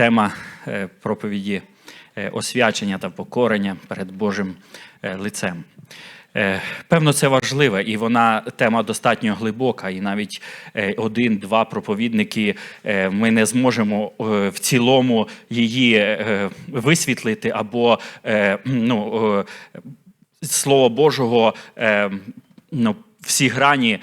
тема е, проповіді е, освячення та покорення перед Божим е, лицем. Певно, це важливо, і вона тема достатньо глибока. І навіть один-два проповідники ми не зможемо в цілому її висвітлити або ну, Слово Божого ну, всі грані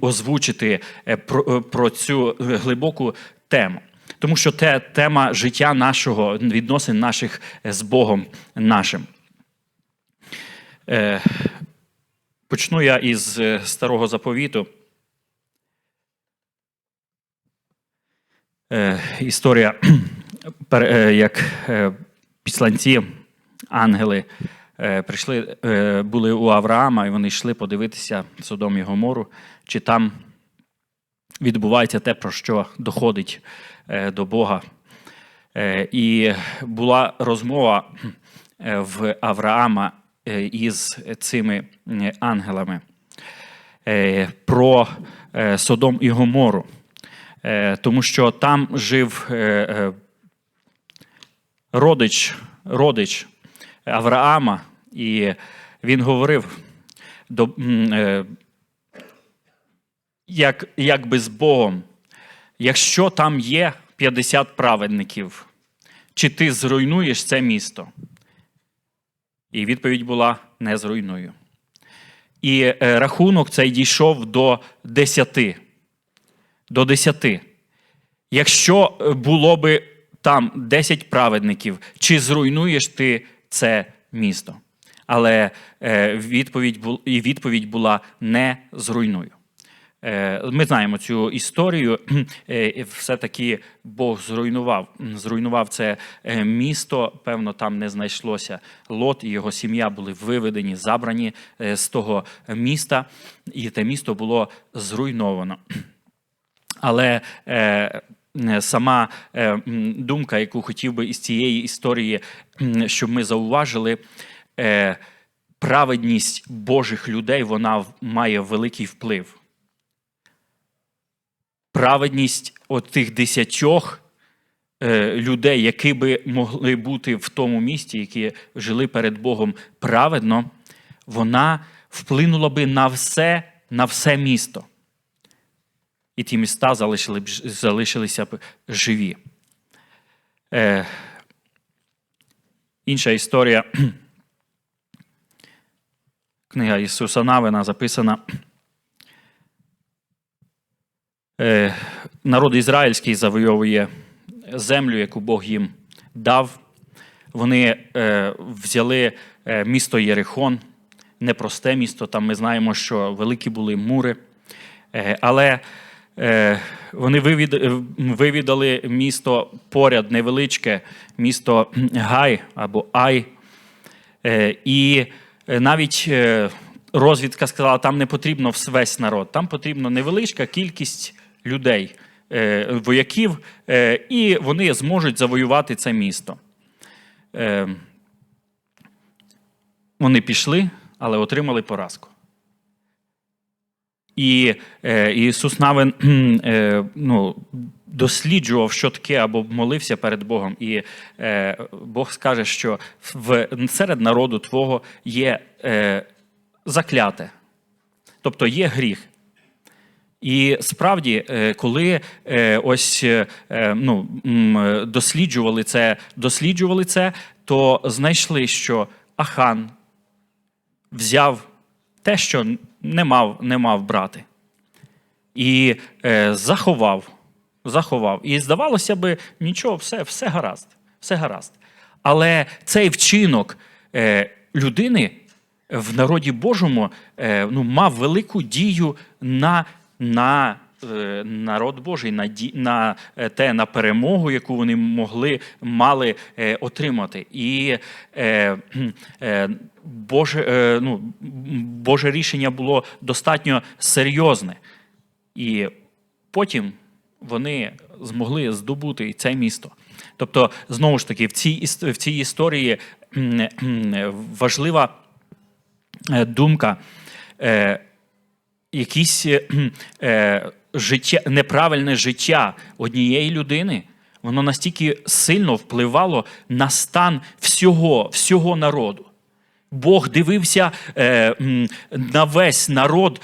озвучити про, про цю глибоку тему. Тому що це тема життя нашого, відносин наших з Богом нашим. Е, Почну я із е, старого заповіту. Е, Історія, е, як е, післанці, ангели е, прийшли, е, були у Авраама, і вони йшли подивитися Содом і Гомору, чи там відбувається те, про що доходить е, до Бога. Е, І була розмова е, в Авраама із цими ангелами про Содом і Гомору. Тому що там жив родич, родич Авраама, і він говорив до, як, якби з Богом, якщо там є 50 праведників, чи ти зруйнуєш це місто? І відповідь була: не зруйную. І е, рахунок цей дійшов до 10. До 10. Якщо е, було би там 10 праведників, чи зруйнуєш ти це місто? Але е, відповідь була не зруйную. Е, Ми знаємо цю історію. Е, і Все-таки Бог зруйнував. Зруйнував це е, місто. Певно, там не знайшлося. Лот і його сім'я були виведені, забрані з того міста, і те місто було зруйновано. Але сама думка, яку хотів би із цієї історії, щоб ми зауважили, праведність Божих людей вона має великий вплив. Праведність тих десятьох е, людей, які би могли бути в тому місті, які жили перед Богом праведно, вона вплинула би на все, на все місто і ті міста залишили залишилися б живі. Е, інша історія. Книга Ісуса Навина записана. Е, народ ізраїльський завойовує землю, яку Бог їм дав. Вони е, взяли е, місто Єрихон, непросте місто. Там ми знаємо, що великі були мури. Але вони вивідали місто поряд, невеличке місто Гай або Ай. І навіть розвідка сказала, там не потрібно весь народ, там потрібна невеличка кількість людей, е, вояків, е, і вони зможуть завоювати це місто. Е, Вони пішли, але отримали поразку. І Ісус Навин ну, досліджував, що таке, або молився перед Богом. І Бог скаже, що серед народу Твого є закляте, тобто є гріх. І справді, е, коли е, ось е, ну, досліджували це, досліджували це, то знайшли, що Ахан взяв те, що не мав, не мав брати, і заховав, заховав. І здавалося би, нічого, все, все гаразд, все гаразд. Але цей вчинок людини в народі Божому ну, мав велику дію на, на е, народ Божий, на, на е, те, на перемогу, яку вони могли мали е, отримати. І е, е, Боже, е, ну, Боже рішення було достатньо серйозне. І потім вони змогли здобути це місто. Тобто, знову ж таки, в цій, в цій історії важлива думка. Якісь е, е, життя, неправильне життя однієї людини, воно настільки сильно впливало на стан всього, всього народу. Бог дивився е, на весь народ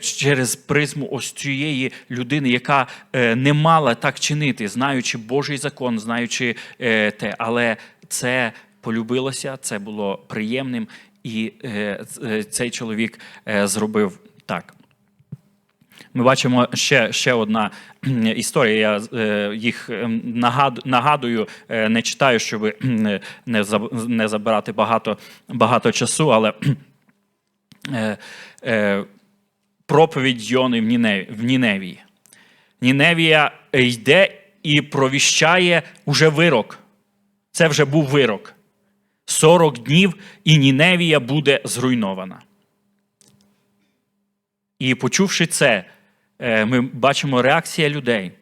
через призму ось цієї людини, яка не мала так чинити, знаючи Божий закон, знаючи те. Але це полюбилося, це було приємним, і цей чоловік зробив так. Ми бачимо ще, ще одна історія. Я е, їх ем, нагадую, е, не читаю, щоб не, забирати багато, багато часу, але е, е, проповідь Йони в, Ніне, в Ніневії. Ніневія йде і провіщає уже вирок. Це вже був вирок. 40 днів, і Ніневія буде зруйнована. І почувши це, е, ми бачимо реакція людей.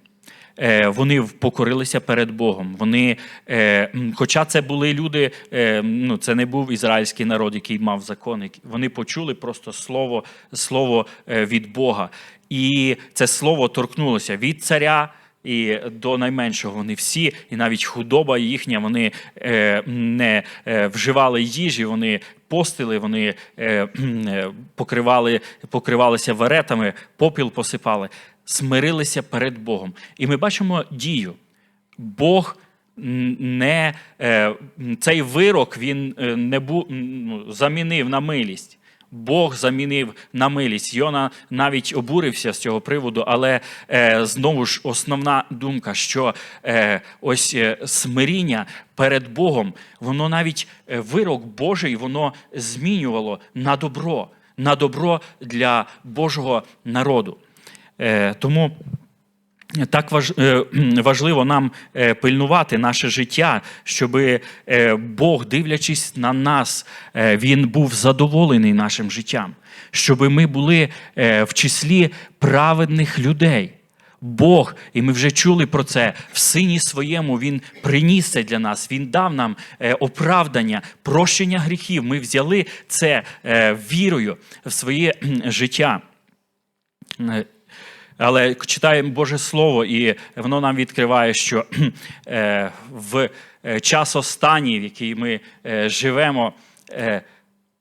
Е, Вони покорилися перед Богом. Вони, е, хоча це були люди, е, ну це не був ізраїльський народ, який мав закон. Вони почули просто слово, слово е, від Бога. І це слово торкнулося від царя і до найменшого. Вони всі, і навіть худоба їхня, вони е, не е, вживали їжі, вони постили, вони е, е, покривали, покривалися веретами, попіл посипали, смирилися перед Богом. І ми бачимо дію. Бог не е, цей вирок він не бу, ну, замінив на милість. Бог замінив на милість. Йона навіть обурився з цього приводу, але е, знову ж основна думка, що е, ось е, смиріння перед Богом, воно навіть е, вирок Божий, воно змінювало на добро, на добро для Божого народу. Е, тому так е, важливо нам е, пильнувати наше життя, щоб Бог, дивлячись на нас, е, Він був задоволений нашим життям, щоб ми були е, в числі праведних людей. Бог, і ми вже чули про це, в сині своєму Він приніс це для нас, Він дав нам е, оправдання, прощення гріхів. Ми взяли це е, вірою в своє життя. Але читаємо Боже Слово, і воно нам відкриває, що е, в е, час останній, в який ми е, живемо,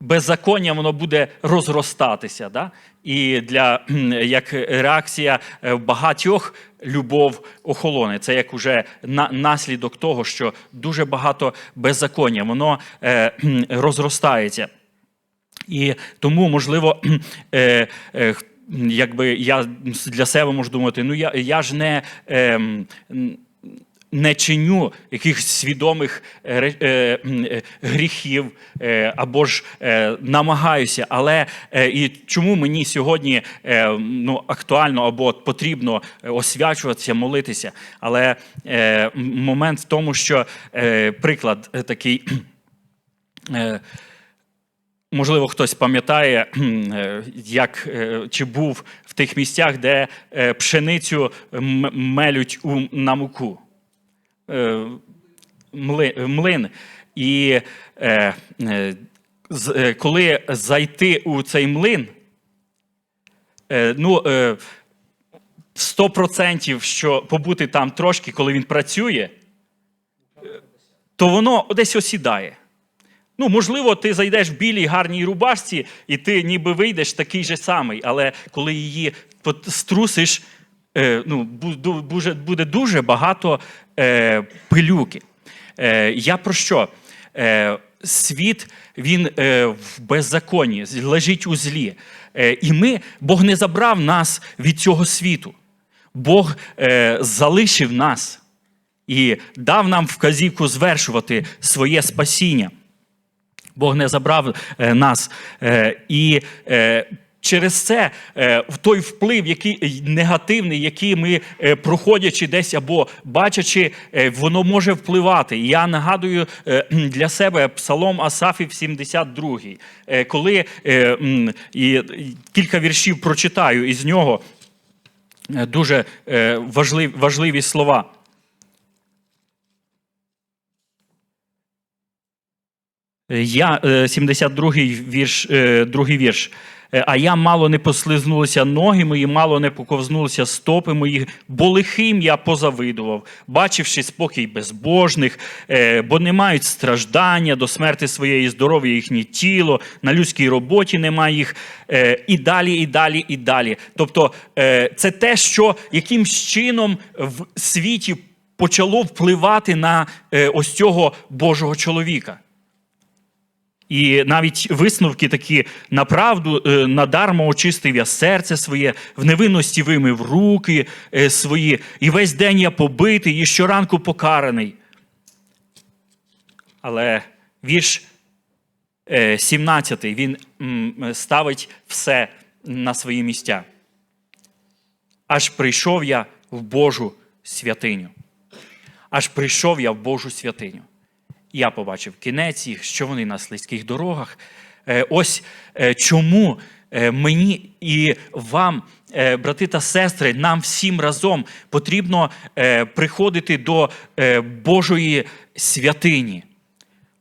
беззаконня воно буде розростатися. Да? І для, як реакція багатьох любов охолоне. Це як уже наслідок того, що дуже багато беззаконня, воно розростається. І тому, можливо, якби я для себе можу думати, ну я, я ж не. Е, не чиню якихось свідомих е, е, е, гріхів або ж намагаюся. Але і чому мені сьогодні ну, актуально або потрібно освячуватися, молитися? Але момент в тому, що приклад такий. Можливо, хтось пам'ятає, е, як е, чи був в тих місцях, де е, пшеницю мелють у, на муку. Млин. І коли зайти у цей млин, ну, е, 100% що побути там трошки, коли він працює, то воно десь осідає. Ну, можливо, ти зайдеш в білій гарній рубашці, і ти ніби вийдеш такий же самий, але коли її струсиш, е, ну, буде, дуже багато е, пилюки. Е, я про що? Світ він в беззаконні, лежить у злі. І ми, Бог не забрав нас від цього світу. Бог залишив нас і дав нам вказівку звершувати своє спасіння. Бог не забрав е, нас. Е, і е, через це в той вплив, який негативний, який ми проходячи десь або бачачи, воно може впливати. Я нагадую для себе псалом Асафів 72, е, коли кілька віршів прочитаю із нього. Дуже важливі слова. Я, е, 72-й вірш, е, другий вірш. Е, А я мало не послизнулися ноги мої, мало не поковзнулися стопи мої, бо лихим я позавидував, бачивши спокій безбожних, бо не мають страждання до смерти своєї здоров'я їхнє тіло, на людській роботі немає їх. І далі, і далі, і далі. Тобто це те, що якимсь чином в світі почало впливати на ось цього Божого чоловіка. І навіть висновки такі на правду е, надармо очистив я серце своє, в невинності вимив руки е, свої, і весь день я побитий, і щоранку покараний. Але вірш е, 17 він ставить все на свої місця. Аж прийшов я в Божу святиню. Аж прийшов я в Божу святиню. Я побачив кінець їх, що вони на слизьких дорогах. Е, Ось е, чому е, мені і вам, брати та сестри, нам всім разом потрібно приходити до Божої святині.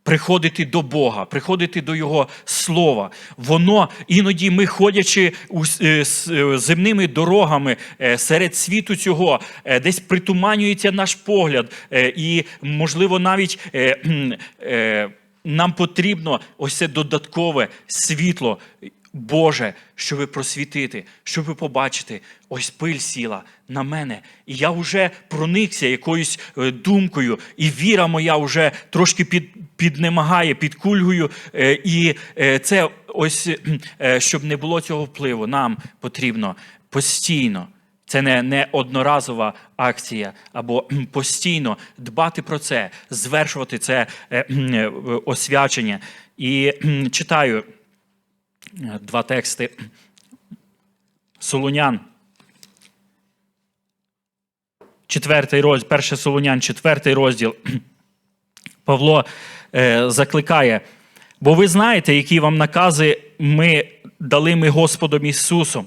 Приходити до Бога, приходити до Його Слова. Воно іноді ми, ходячи е, е, земними дорогами е, серед світу цього, десь притуманюється наш погляд, і, можливо, навіть нам потрібно ось це додаткове світло. Боже, щоб просвітити, щоб побачити, ось пиль сіла на мене, і я вже проникся якоюсь е, думкою, і віра моя вже трошки під, піднемагає, підкульгою. е, І е, це ось, щоб не було цього впливу, нам потрібно постійно. Це не, не одноразова акція, або постійно дбати про це, звершувати це освячення. І читаю два тексти. Солунян. Четвертий розділ, перше Солунян, четвертий розділ. Павло е, закликає. Бо ви знаєте, які вам накази ми дали ми Господом Ісусом.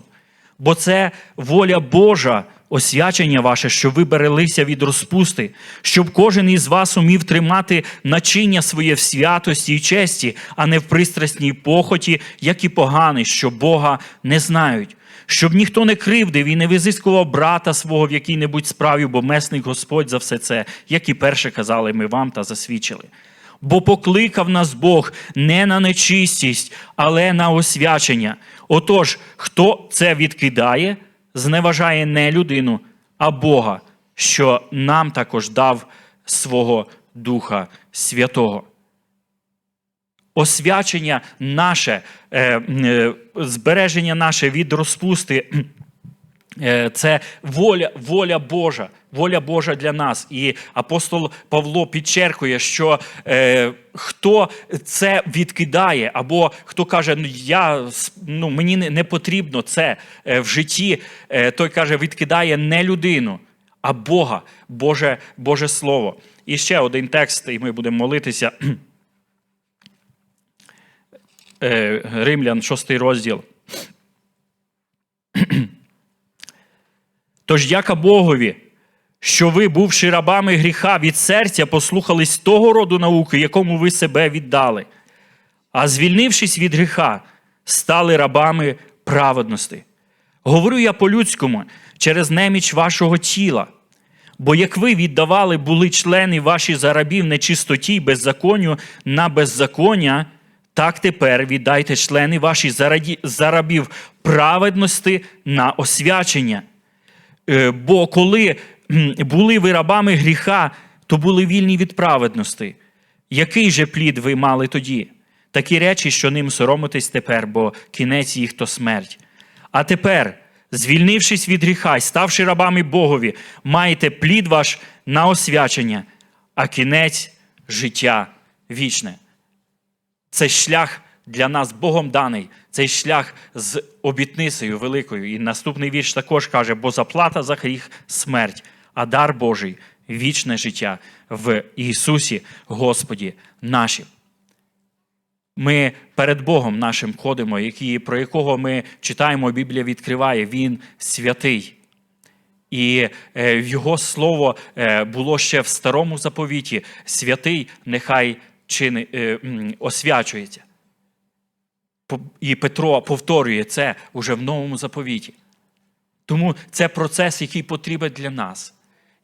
Бо це воля Божа, освячення ваше, щоб ви берелися від розпусти, щоб кожен із вас умів тримати начиння своє в святості і честі, а не в пристрасній похоті, як і поганий, що Бога не знають. Щоб ніхто не кривдив і не визискував брата свого в якій-небудь справі, бо месник Господь за все це, як і перше казали ми вам та засвідчили. Бо покликав нас Бог не на нечистість, але на освячення. Отож, хто це відкидає, зневажає не людину, а Бога, що нам також дав свого Духа Святого. Освячення наше, е, е, збереження наше від розпусти. Е, Це воля, воля Божа, воля Божа для нас. І апостол Павло підчеркує, що е, хто це відкидає, або хто каже, ну я ну мені не, потрібно це е, в житті, е, той каже, відкидає не людину, а Бога, Боже, Боже Слово. І ще один текст, і ми будемо молитися. Римлян, шостий розділ. Тож дяка Богові, що ви, бувши рабами гріха від серця, послухались того роду науки, якому ви себе віддали, а звільнившись від гріха, стали рабами праведності. Говорю я по-людському через неміч вашого тіла. Бо як ви віддавали були члени ваші за рабів нечистоті й беззаконню на беззаконня, так тепер віддайте члени ваші за раді- праведності на освячення. Е, Бо коли були ви рабами гріха, то були вільні від праведності. Який же плід ви мали тоді? Такі речі, що ним соромитесь тепер, бо кінець їх то смерть. А тепер, звільнившись від гріха й ставши рабами Богові, маєте плід ваш на освячення, а кінець життя вічне. Цей шлях для нас Богом даний, цей шлях з обітницею великою. І наступний вірш також каже: бо заплата за гріх смерть, а дар Божий вічне життя в Ісусі Господі нашим. Ми перед Богом нашим ходимо, який, про якого ми читаємо, Біблія відкриває, Він святий. І е, Його слово е, було ще в старому заповіті: святий нехай чини, е, освячується. І Петро повторює це уже в новому заповіті. Тому це процес, який потрібен для нас.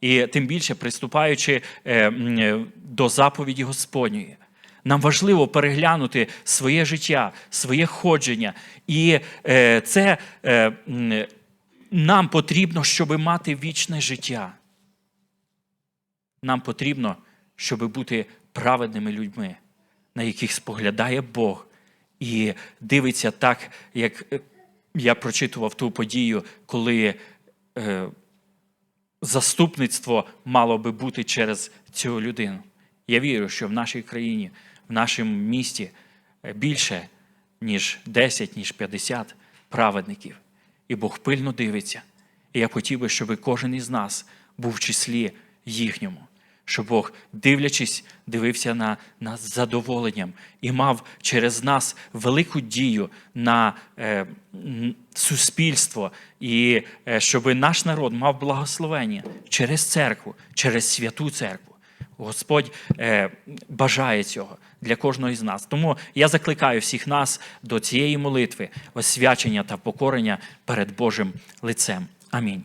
І тим більше, приступаючи е, е, до заповіді Господньої, нам важливо переглянути своє життя, своє ходження. І е, це нам потрібно, щоб мати вічне життя. Нам потрібно, щоб бути праведними людьми, на яких споглядає Бог і дивиться так, як е, я прочитував ту подію, коли е, заступництво мало би бути через цю людину. Я вірю, що в нашій країні, в нашому місті е, більше, ніж 10, ніж 50 праведників. І Бог пильно дивиться. І я хотів би, щоб кожен із нас був в числі їхньому. Щоб Бог, дивлячись, дивився на нас з задоволенням і мав через нас велику дію на е, суспільство, і е, щоб наш народ мав благословення через церкву, через святу церкву. Господь е, бажає цього для кожного із нас. Тому я закликаю всіх нас до цієї молитви, освячення та покорення перед Божим лицем. Амінь.